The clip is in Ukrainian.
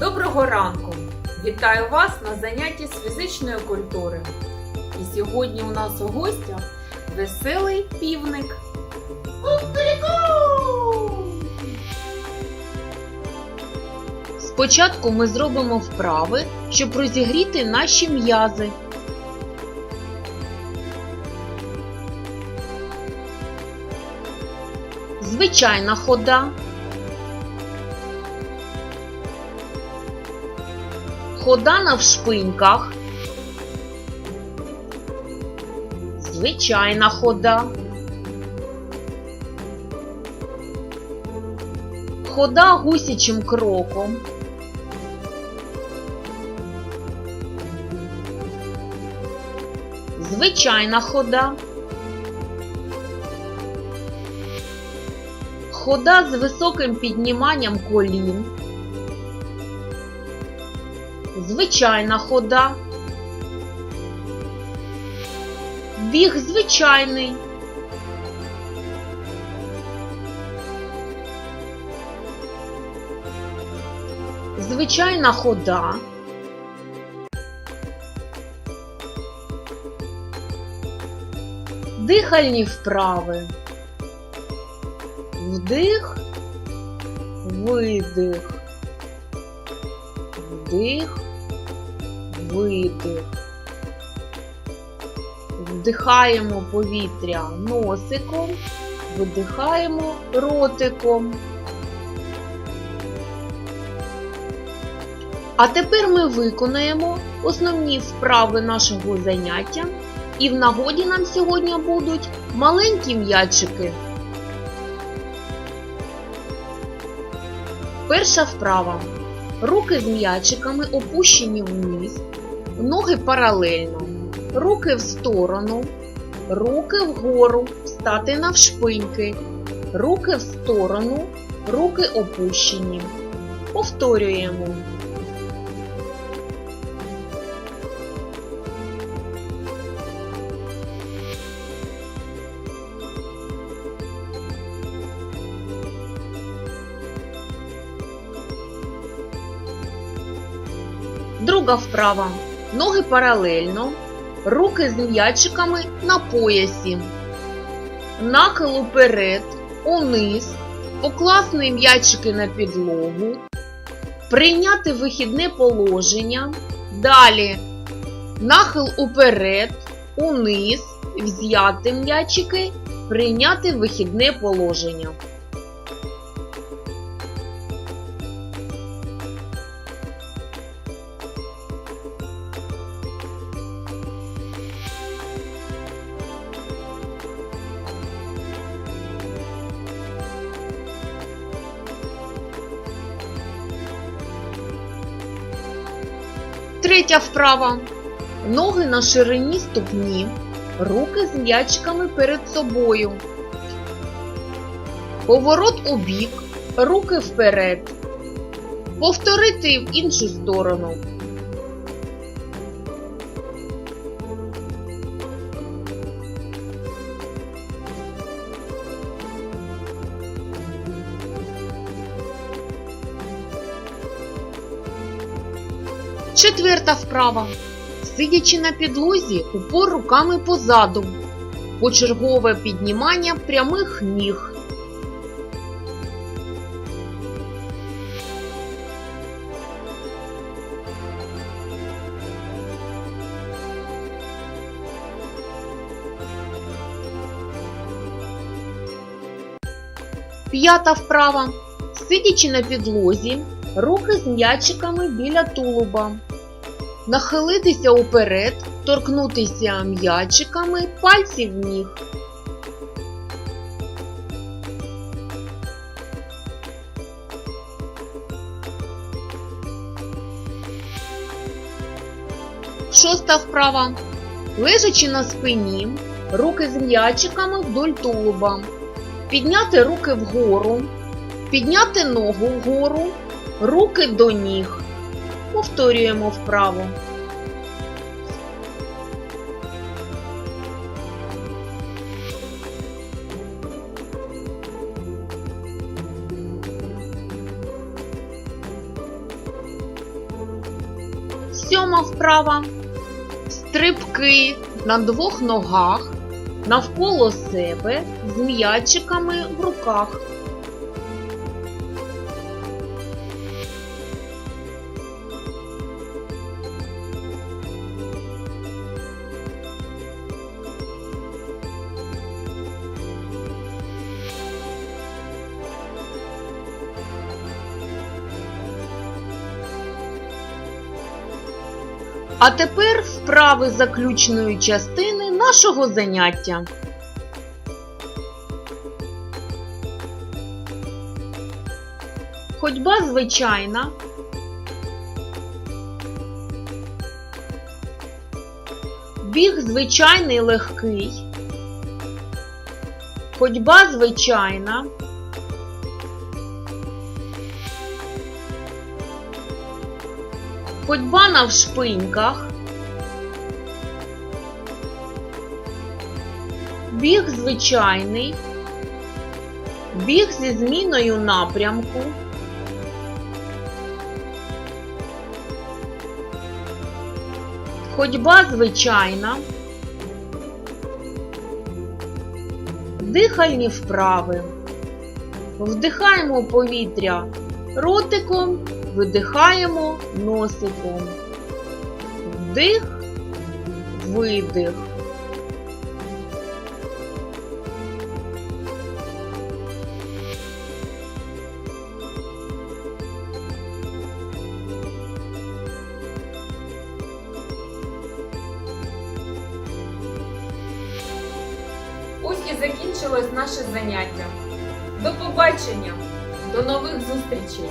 Доброго ранку! Вітаю вас на занятті з фізичної культури. І сьогодні у нас у гостях веселий півник. Спочатку ми зробимо вправи, щоб розігріти наші м'язи. Звичайна хода. Хода навшпиньках. Звичайна хода. Хода гусячим кроком. Звичайна хода. Хода з високим підніманням колін. Звичайна хода. Біг звичайний. Звичайна хода. Дихальні вправи. Вдих, видих. Вдих, видих. Вдихаємо повітря носиком, видихаємо ротиком. А тепер ми виконаємо основні вправи нашого заняття, і в нагоді нам сьогодні будуть маленькі м'ячики. Перша вправа. Руки з м'ячиками опущені вниз, ноги паралельно, руки в сторону, руки вгору, встати навшпиньки, руки в сторону, руки опущені. Повторюємо. Друга вправа. Ноги паралельно, руки з м'ячиками на поясі. Нахил уперед, униз, покласти м'ячики на підлогу, прийняти вихідне положення. Далі нахил уперед, униз, взяти м'ячики, прийняти вихідне положення. Третя вправа. Ноги на ширині ступні, руки з м'ячками перед собою. Поворот у бік, руки вперед. Повторити в іншу сторону. Четверта вправа. Сидячи на підлозі, упор руками позаду. Почергове піднімання прямих ніг. П'ята вправа. Сидячи на підлозі, руки з м'ячиками біля тулуба. Нахилитися уперед, торкнутися м'ячиками пальців ніг. Шоста вправа. Лежачи на спині, руки з м'ячиками вдоль тулуба. Підняти руки вгору, підняти ногу вгору, руки до ніг. Повторюємо вправо. Сьома вправа. Стрибки на двох ногах навколо себе з м'ячиками в руках. А тепер вправи заключної частини нашого заняття. Ходьба звичайна. Біг звичайний легкий. Ходьба звичайна. Ходьба навшпиньках. Біг звичайний. Біг зі зміною напрямку. Ходьба звичайна. Дихальні вправи. Вдихаємо повітря ротиком, видихаємо носиком. Вдих, видих. Ось і закінчилось наше заняття. До побачення, до нових зустрічей!